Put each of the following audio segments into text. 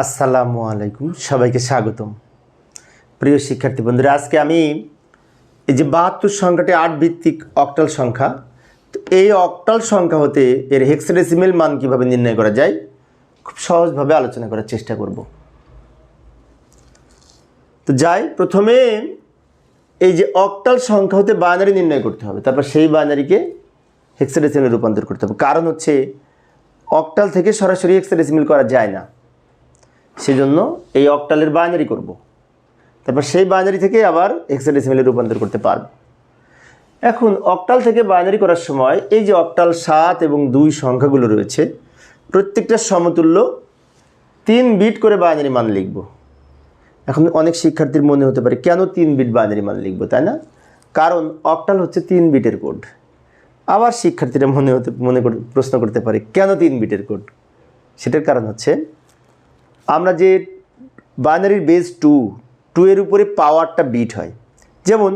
আসসালামু আলাইকুম, সবাইকে স্বাগতম। প্রিয় শিক্ষার্থী বন্ধুরা, আজকে আমি এই যে বাহাত্তর সংখ্যাটি আট ভিত্তিক অক্টাল সংখ্যা, তো এই অক্টাল সংখ্যা হতে এর হেক্সাডেসিমেল মান কীভাবে নির্ণয় করা যায়, খুব সহজভাবে আলোচনা করার চেষ্টা করব। তো যাই, প্রথমে এই যে অক্টাল সংখ্যা হতে বাইনারি নির্ণয় করতে হবে, তারপর সেই বাইনারিকে হেক্সাডেসিমেলে রূপান্তর করতে হবে। কারণ হচ্ছে, অক্টাল থেকে সরাসরি হেক্সাডেসিমেল করা যায় না। সেজন্য এই অক্টালের বাইনারি করব। তারপর সেই বাইনারি থেকে আবার হেক্সাডেসিমেলে রূপান্তর করতে পারব। এখন অক্টাল থেকে বাইনারি করার সময় এই যে অক্টাল সাত এবং দুই সংখ্যাগুলো রয়েছে, প্রত্যেকটা সমতুল্য তিন বিট করে বাইনারি মান লিখব। এখন অনেক শিক্ষার্থীর মনে হতে পারে, কেন তিন বিট বাইনারি মান লিখব, তাই না? কারণ অক্টাল হচ্ছে তিন বিটের কোড আবার শিক্ষার্থীরা মনে হতে মনে প্রশ্ন করতে পারে, কেন তিন বিটের কোড সেটার কারণ হচ্ছে আমরা যে বাইনারির বেস টু টু এর উপরে পাওয়ারটা বিট হয়। যেমন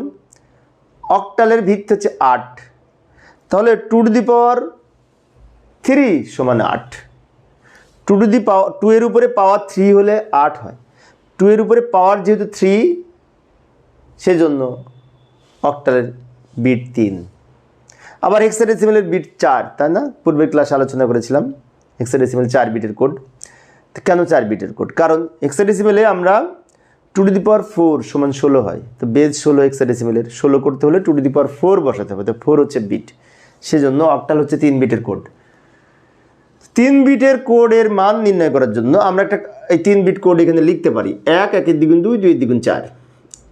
অক্টালের ভিত্তি হচ্ছে আট। তাহলে two to the power three সমান আট। Two to the power two এর উপরে পাওয়ার থ্রি হলে আট হয়। টু এর উপরে পাওয়ার যেহেতু থ্রি সেজন্য অক্টালের বিট তিন। আবার হেক্সাডেসিমেলের বিট চার, তাই না? পূর্বের ক্লাসে আলোচনা করেছিলাম। হেক্সাডেসিমেল চার বিটের কোড কেন চার বিটের কোড? কারণ হেক্সাডেসিমেলে আমরা two to the power four সমান ষোলো হয়। তো বেজ ষোলো হেক্সাডেসিমেলের ষোলো করতে হলে two to the power four বসাতে হবে। তো ফোর হচ্ছে বিট। সেজন্য অক্টাল হচ্ছে তিন বিটের কোড। তিন বিটের কোডের মান নির্ণয় করার জন্য আমরা একটা এই তিন বিট কোড এখানে লিখতে পারি। এক, একের দ্বিগুণ দুই দুই দ্বিগুণ চার।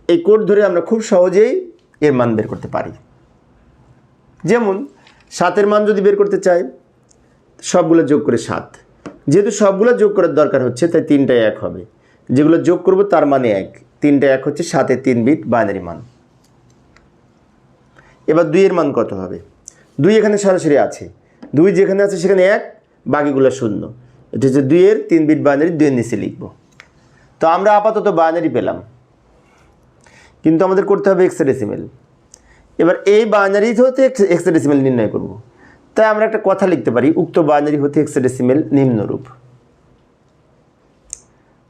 এই কোড ধরে আমরা খুব সহজেই এর মান বের করতে পারি। যেমন, সাতের মান যদি বের করতে চাই, সবগুলো যোগ করে সাত। যেহেতু সবগুলো যোগ করার দরকার হচ্ছে, তাই তিনটায় এক হবে। যেগুলো যোগ করব, তার মানে এক। তিনটা এক হচ্ছে সাতের তিন বিট বাইনারি মান। এবার দুইয়ের মান কত হবে? দুই এখানে সরাসরি আছে। দুই যেখানে আছে, সেখানে এক, বাকিগুলো শূন্য। এটা হচ্ছে দুইয়ের তিন বিট বাইনারি, দুইয়ের নিচে লিখব। তো আমরা আপাতত বাইনারি পেলাম। কিন্তু আমাদের করতে হবে এক্সাডেসিমেল এবার এই বাইনারি হতে এক্সাডেসিমেল নির্ণয় করব। তাই আমরা একটা কথা লিখতে পারি, উক্ত বাইনারি হতে এক্সাডেসিমেল নিম্নরূপ।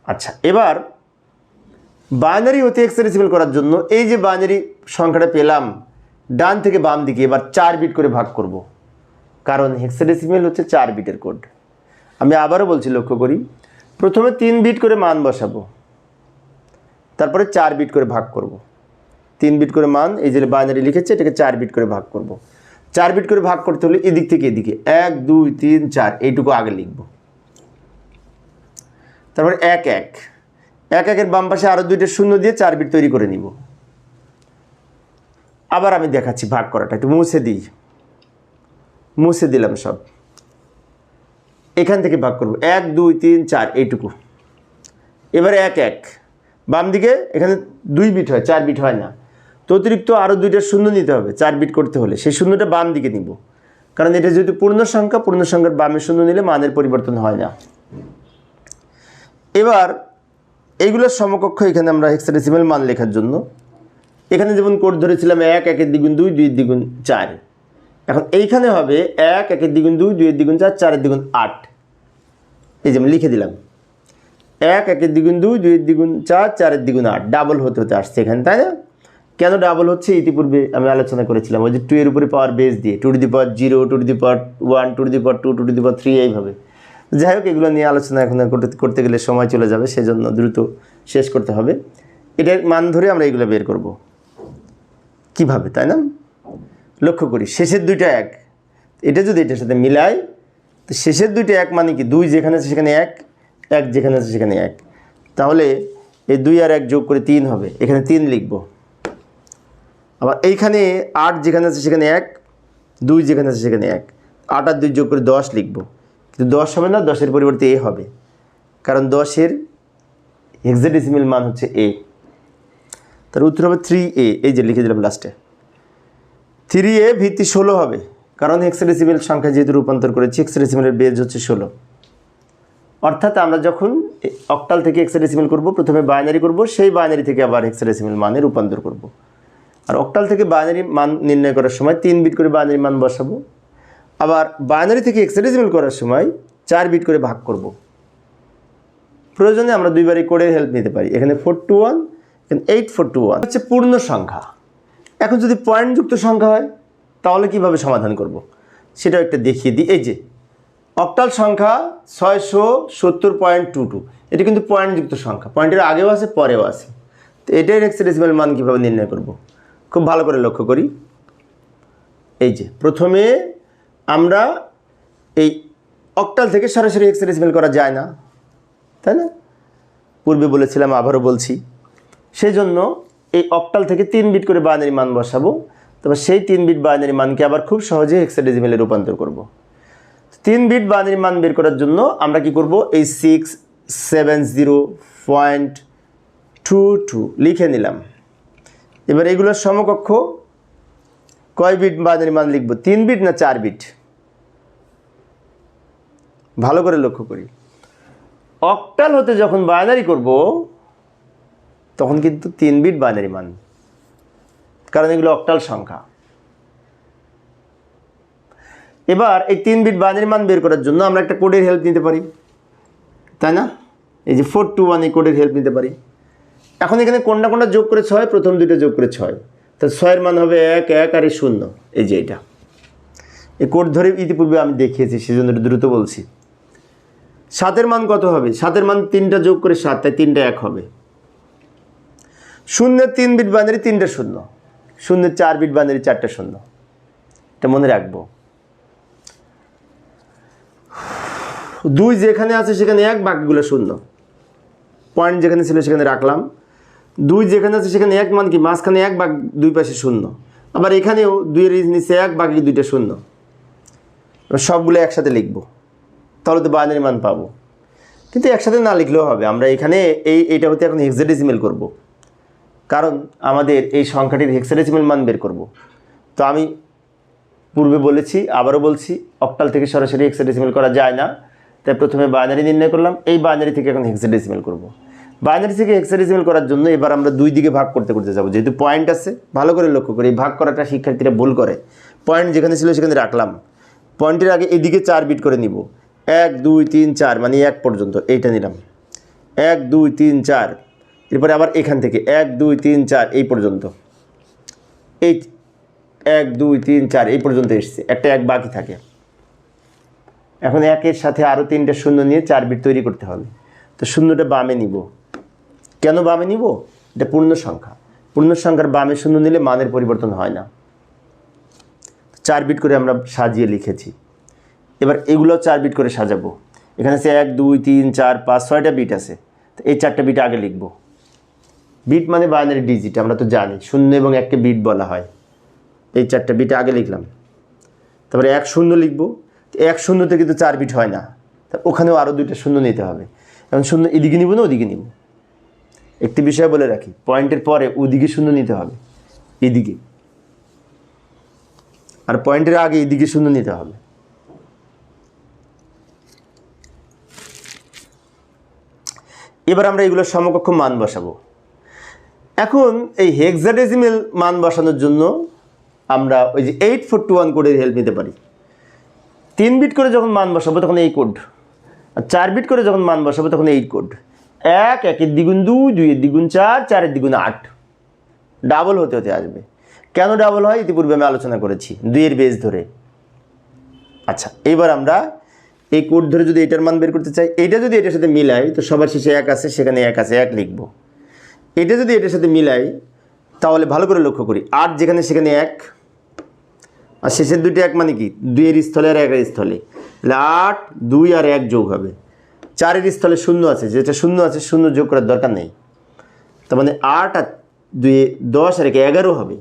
আচ্ছা এবার বাইনারি হতে এক্সাডেসিমেল করার জন্য এই যে বাইনারি সংখ্যাটা পেলাম, ডান থেকে বাম দিকে, এবার চার বিট করে ভাগ করব। কারণ হেক্সাডেসিমেল হচ্ছে চার বিটের কোড আমি আবারও বলছি, লক্ষ্য করি, প্রথমে তিন বিট করে মান বসাবো, তারপরে চার বিট করে ভাগ করব। তিন বিট করে মান, এই যে বাইনারি লিখেছে, এটাকে চার বিট করে ভাগ করব। চার বিট করে ভাগ করতে হলে এদিক থেকে এদিকে। এক, দুই, তিন, চার, এইটুকু আগে লিখব। তারপরে এক এক। এক, একের বাম পাশে আরও দুইটা শূন্য দিয়ে চার বিট তৈরি করে নিব। আবার আমি দেখাচ্ছি ভাগ করাটা। একটু মুছে দিই। মুছে দিলাম সব। এখান থেকে ভাগ করব। এক, দুই, তিন, চার, এইটুকু। এবারে এক এক। বাম দিকে এখানে দুই বিট হয়, চার বিট হয় না। তো অতিরিক্ত আরও দুইটা শূন্য নিতে হবে, চার বিট করতে হলে। সেই শূন্যটা বাম দিকে নিব। কারণ এটা যেহেতু পূর্ণ সংখ্যা, পূর্ণ সংখ্যার বামে শূন্য নিলে মানের পরিবর্তন হয় না। এবার এইগুলোর সমকক্ষ এখানে আমরা হেক্সাডেসিমেল মান লেখার জন্য। এখানে যেমন কোড ধরেছিলাম এক, একের দ্বিগুণ দুই, দুইয়ের দ্বিগুণ চার। এখন এইখানে হবে এক, একের দ্বিগুণ দুই, দুইয়ের দ্বিগুণ চার, চারের দ্বিগুণ আট। এই যেমন লিখে দিলাম। এক, একের দ্বিগুণ দুই, দুইয়ের দ্বিগুণ চার, চারের দ্বিগুণ আট। ডাবল হতে হতে আসছে এখানে, তাই না? কেন ডাবল হচ্ছে ইতিপূর্বে আমি আলোচনা করেছিলাম। ওই যে টু এর উপরে পাওয়ার বেস দিয়ে two two the power zero two two the power one two two the power two two two the power three এইভাবে। যাই হোক, এগুলো নিয়ে আলোচনা এখন করতে করতে গেলে সময় চলে যাবে, সেজন্য দ্রুত শেষ করতে হবে। এটার মান ধরে আমরা এগুলো বের করব। কীভাবে, তাই না? লক্ষ্য করি, শেষের দুইটা এক। এটা যদি এটার সাথে মিলাই, তো শেষের দুইটা এক মানে কি? দুই যেখানে আছে সেখানে এক এক যেখানে আছে সেখানে এক। তাহলে এই দুই আর এক যোগ করে তিন হবে। এখানে তিন লিখব। আবার এইখানে আট যেখানে আছে সেখানে এক, দুই যেখানে আছে সেখানে এক। আট আর দুই যোগ করে দশ লিখব। কিন্তু দশ হবে না, দশের পরিবর্তে এ হবে। কারণ দশের হেক্সাডেসিমেল মান হচ্ছে এ। তার উত্তর হবে থ্রি এ এই যে লিখে দিলাম লাস্টে থ্রি এ ভিত্তি ষোলো হবে, কারণ হেক্সাডেসিমেল সংখ্যা যেহেতু রূপান্তর করেছি হেক্সাডেসিমেলের বেজ হচ্ছে ষোলো। অর্থাৎ আমরা যখন অক্টাল থেকে হেক্সাডেসিমেল করব, প্রথমে বাইনারি করব, সেই বাইনারি থেকে আবার হেক্সাডেসিমেল মানে রূপান্তর করব। আর অক্টাল থেকে বাইনারি মান নির্ণয় করার সময় তিন বিট করে বাইনারি মান বসাবো। আবার বাইনারি থেকে হেক্সাডেসিমেল করার সময় চার বিট করে ভাগ করব। প্রয়োজনে আমরা দুইবারই কোডের হেল্প নিতে পারি। এখানে ফোর টু ওয়ান এখানে এইট ফোর টু ওয়ান হচ্ছে পূর্ণ সংখ্যা। এখন যদি পয়েন্টযুক্ত সংখ্যা হয়, তাহলে কীভাবে সমাধান করব? সেটাও একটা দেখিয়ে দিই। এই যে, অক্টাল সংখ্যা ছয়শো সত্তর পয়েন্ট টু টু। এটা কিন্তু পয়েন্টযুক্ত সংখ্যা। পয়েন্টের আগেও আছে, পরেও আছে। তো এটাই হেক্সাডেসিমাল মান কীভাবে নির্ণয় করব? খুব ভালো করে লক্ষ্য করি। এই যে, প্রথমে আমরা এই অক্টাল থেকে সরাসরি হেক্সাডেসিমাল করা যায় না, তাই না? পূর্বে বলেছিলাম, আবারও বলছি। সেই জন্য এই অক্টাল থেকে তিন বিট করে বাইনারি মান বসাবো। তবে সেই তিন বিট বাইনারি মানকে আবার খুব সহজে হেক্সাডেসিমেলে রূপান্তর করব। তিন বিট বাইনারি মান বের করার জন্য আমরা কি করব? এই six seven zero point two two লিখে নিলাম। এবার এগুলোর সমকক্ষ কয় বিট বাইনারি মান লিখব? তিন বিট না চার বিট? ভালো করে লক্ষ্য করি। অক্টাল হতে যখন বাইনারি করব, তখন কিন্তু তিন বিট বাইনারি মান। কারণ এগুলো অক্টাল সংখ্যা। এবার এই তিন বিট বাইনারি মান বের করার জন্য আমরা একটা কোডের হেল্প নিতে পারি। তাই না? এই যে ফোর টু ওয়ান এই কোডের হেল্প নিতে পারি। এখন এখানে কোনটা কোনটা যোগ করে ছয়? প্রথম দুটো যোগ করে ছয়। তো ছয়ের মান হবে এক এক আর শূন্য। এই যে এটা। এই কোড ধরে ইতিপূর্বে আমি দেখিয়েছি, সেজন্য দ্রুত বলছি। সাতের মান কত হবে? সাতের মান তিনটা যোগ করে সাত, তাই তিনটা এক হবে। শূন্যের তিন বিট বাইনারি তিনটা শূন্য। শূন্যের চার বিট বাইনারি চারটা শূন্য। এটা মনে রাখব। দুই যেখানে আছে সেখানে এক, বাকিগুলো শূন্য। পয়েন্ট যেখানে ছিল সেখানে রাখলাম। দুই যেখানে আছে, সেখানে এক মান কি? মাঝখানে এক বাক দুই পাশে শূন্য। আবার এখানেও দুইয়ের নিচে এক, বাকি দুইটা শূন্য। সবগুলো একসাথে লিখব। তাহলে তো বাইনারি মান পাবো। কিন্তু একসাথে না লিখলেও হবে। আমরা এখানে এই এইটা হতে এখন হেক্সাডেসিমেল করব। কারণ আমাদের এই সংখ্যাটির হেক্সাডেসিমেল মান বের করব। তো আমি পূর্বে বলেছি, আবারও বলছি অক্টাল থেকে সরাসরি হেক্সাডেসিমেল করা যায় না। তাই প্রথমে বাইনারি নির্ণয় করলাম। এই বাইনারি থেকে এখন হেক্সাডেসিমেল করব। বাইনারি থেকে হেক্সাডেসিমেল করার জন্য এবার আমরা দুই দিকে ভাগ করতে করতে যাব। যেহেতু পয়েন্ট আছে, ভালো করে লক্ষ্য করি ভাগ করাটা শিক্ষার্থীরা ভুল করে। পয়েন্ট যেখানে ছিল সেখানে রাখলাম। পয়েন্টের আগে এদিকে চার বিট করে নিব। এক, দুই, তিন, চার মানে এক পর্যন্ত এইটা নিলাম। এক, দুই, তিন, চার। এরপরে আবার এখান থেকে এক, দুই, তিন, চার এই পর্যন্ত। এই এক, দুই, তিন, চার এই পর্যন্ত এসছে। একটা এক বাকি থাকে। এখন একের সাথে আরও তিনটা শূন্য নিয়ে চার বিট তৈরি করতে হবে। তো শূন্যটা বামে নিব। কেন বামে নিব? এটা পূর্ণ সংখ্যা। পূর্ণ সংখ্যার বামে শূন্য নিলে মানের পরিবর্তন হয় না। চার বিট করে আমরা সাজিয়ে লিখেছি। এবার এগুলো চার বিট করে সাজাবো। এখানে আছে এক, দুই, তিন, চার, পাঁচ, ছয়টা বিট আছে। তো এই চারটা বিট আগে লিখব। বিট মানে বাইনারি ডিজিট, আমরা তো জানি। শূন্য এবং এককে বিট বলা হয়। এই চারটা বিট আগে লিখলাম। তারপরে এক শূন্য লিখব। এক শূন্যতে কিন্তু চার বিট হয় না। তা ওখানেও আরও দুইটা শূন্য নিতে হবে। এখন শূন্য এদিকে নিব না, ওদিকে নিব। একটি বিষয় বলে রাখি, পয়েন্টের পরে ওদিকে শূন্য নিতে হবে, এদিকে। আর পয়েন্টের আগে এদিকে শূন্য নিতে হবে। এবার আমরা এগুলোর সমকক্ষ মান বসাবো। এখন এই হেক্সাডেসিমেল মান বসানোর জন্য আমরা ওই যে এইট ফোর টু ওয়ান কোডের হেল্প নিতে পারি। তিন বিট করে যখন মান বসাবো তখন এই কোড আর চার বিট করে যখন মান বসাবো তখন এই কোড এক, একের দ্বিগুণ দুই, দুইয়ের দ্বিগুণ চার, চারের দ্বিগুণ আট। ডাবল হতে হতে আসবে। কেন ডাবল হয়? ইতিপূর্বে আমি আলোচনা করেছি দুইয়ের বেজ ধরে। আচ্ছা এবার আমরা এই কোড ধরে যদি এটার মান বের করতে চাই, এটা যদি এটার সাথে মিলাই, তো সবার শেষে এক আছে, সেখানে এক আছে, এক লিখব। এটা যদি এটার সাথে মিলাই, তাহলে ভালো করে লক্ষ্য করি, আট যেখানে সেখানে এক, আর শেষের দুইটা এক মানে কি? দুইয়ের স্থলে আর একের স্থলে। তাহলে আট, দুই আর এক যোগ হবে। চারের স্থলে শূন্য আছে, যেটা শূন্য আছে, শূন্য যোগ করার দরকার নেই। তার মানে আট আর দুই দশ আর একে এগারো হবে।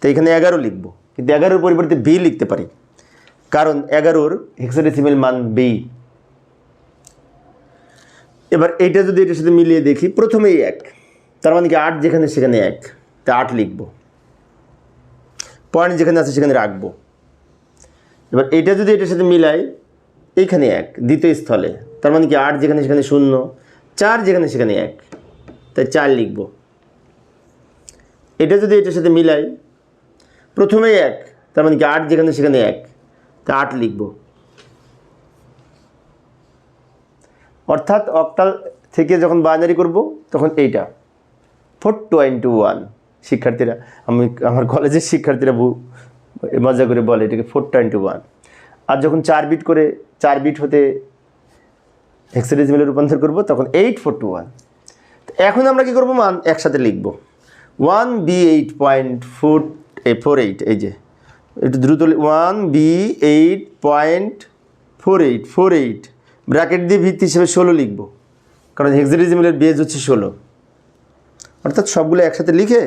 তো এখানে এগারো লিখব, কিন্তু এগারোর পরিবর্তে বি লিখতে পারি। কারণ এগারোর হেক্সাডেসিমেল মান বি এবার এইটা যদি এটার সাথে মিলিয়ে দেখি, প্রথমেই এক। তার মানে কি আট যেখানে, সেখানে এক। তা আট লিখব। পয়েন্ট যেখানে আছে, সেখানে রাখব। এবার এইটা যদি এটার সাথে মিলাই এইখানে এক, দ্বিতীয় স্থলে। তার মানে কি আট যেখানে সেখানে শূন্য, চার যেখানে সেখানে এক। তাই চার লিখব। এটা যদি এটার সাথে মিলাই প্রথমেই এক, তার মানে কি আট যেখানে সেখানে এক। তা আট লিখব। অর্থাৎ অক্টাল থেকে যখন বাইনারি করব, তখন এইটা। ফোর টোয়েন্টি ওয়ান শিক্ষার্থীরা, আমি আমার কলেজের শিক্ষার্থীরা মজা করে বলে এটাকে ফোর টোয়েন্টি ওয়ান আর যখন চার বিট করে চার বিট হতে হেক্সাডেসিমেলে রূপান্তর করব, তখন এইট ফোর টু ওয়ান এখন আমরা কি করব, মান একসাথে লিখব। One B eight point four four eight এই যে, একটু দ্রুত one B eight point four eight four eight bracket দিয়ে ভিত্তি হিসেবে ষোলো লিখব, কারণ হেক্সাডেসিমেলের বেজ হচ্ছে ষোলো। অর্থাৎ সবগুলো একসাথে লিখে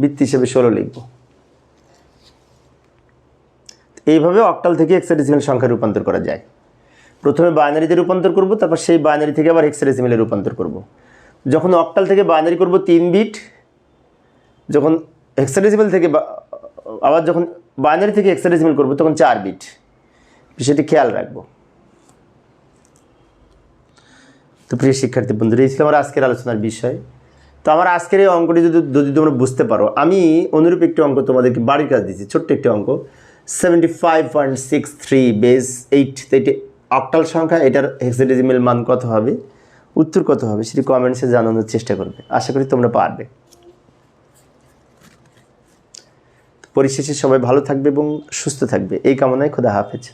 ভিত্তি হিসেবে ষোলো লিখব। এইভাবে অক্টাল থেকে হেক্সাডেসিমেল সংখ্যা রূপান্তর করা যায়। প্রথমে বাইনারিতে রূপান্তর করব, তারপর সেই বাইনারি থেকে আবার হেক্সাডেসিমেলে রূপান্তর করব। যখন অক্টাল থেকে বাইনারি করব তিন বিট, যখন হেক্সাডেসিমেল থেকে আবার যখন বাইনারি থেকে হেক্সাডেসিমেল করব, তখন চার বিট। বিষয়টি খেয়াল রাখব। তো প্রিয় শিক্ষার্থী বন্ধুরা, এই ছিল আমার আজকের আলোচনার বিষয়। তো আমার আজকের এই অঙ্কটি যদি যদি তোমরা বুঝতে পারো, আমি অনুরূপ একটি অঙ্ক তোমাদেরকে বাড়ির কাজ দিচ্ছি ছোট্ট একটি অঙ্ক। Seventy five point six three base eight এটি অক্টাল সংখ্যা, এটার হেক্সাডেসিমেল মান কত হবে? উত্তর কত হবে? সেটি কমেন্টসে জানানোর চেষ্টা করবে। আশা করি তোমরা পারবে। পরিশেষে সবাই ভালো থাকবে এবং সুস্থ থাকবে। এই কামনায় খোদা হাফেজ।